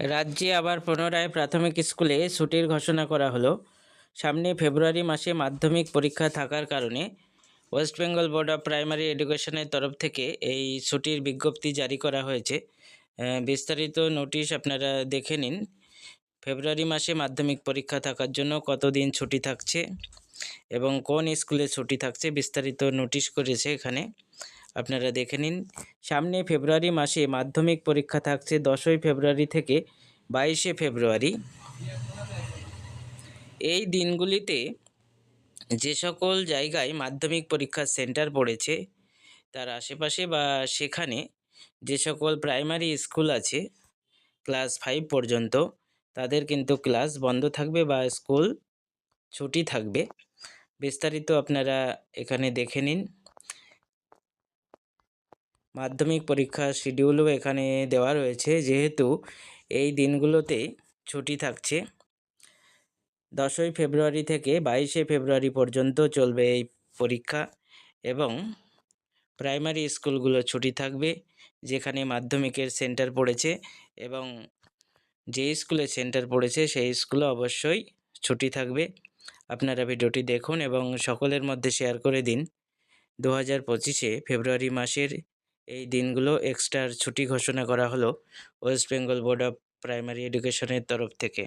রাজ্যে আবার পুনরায় প্রাথমিক স্কুলে ছুটির ঘোষণা করা হলো। সামনে ফেব্রুয়ারি মাসে মাধ্যমিক পরীক্ষা থাকার কারণে West Bengal board of primary এডুকেশনের তরফ থেকে এই ছুটির বিজ্ঞপ্তি জারি করা হয়েছে। বিস্তারিত নোটিশ আপনারা দেখে নিন। ফেব্রুয়ারি মাসে মাধ্যমিক পরীক্ষা থাকার জন্য কতদিন ছুটি থাকছে এবং কোন স্কুলে ছুটি থাকছে বিস্তারিত নোটিশ করেছে এখানে। আপনারা দেখে নিন। সামনে ফেব্রুয়ারি মাসে মাধ্যমিক পরীক্ষা থাকছে দশই ফেব্রুয়ারি থেকে বাইশে ফেব্রুয়ারি। এই দিনগুলিতে যে সকল জায়গায় মাধ্যমিক পরীক্ষার সেন্টার পড়েছে, তার আশেপাশে বা সেখানে যে সকল প্রাইমারি স্কুল আছে, ক্লাস ফাইভ পর্যন্ত, তাদের কিন্তু ক্লাস বন্ধ থাকবে বা স্কুল ছুটি থাকবে। বিস্তারিত আপনারা এখানে দেখে নিন। মাধ্যমিক পরীক্ষার শিডিউলও এখানে দেওয়া রয়েছে। যেহেতু এই দিনগুলোতে ছুটি থাকছে, দশই ফেব্রুয়ারি থেকে বাইশে ফেব্রুয়ারি পর্যন্ত চলবে এই পরীক্ষা এবং প্রাইমারি স্কুলগুলো ছুটি থাকবে, যেখানে মাধ্যমিকের সেন্টার পড়েছে এবং যে স্কুলে সেন্টার পড়েছে সেই স্কুলে অবশ্যই ছুটি থাকবে। আপনারা ভিডিওটি দেখুন এবং সকলের মধ্যে শেয়ার করে দিন। দু হাজার পঁচিশে ফেব্রুয়ারি মাসের এই দিনগুলো এক্সট্রার ছুটি ঘোষণা করা হলো West Bengal board of primary এডুকেশনের তরফ থেকে।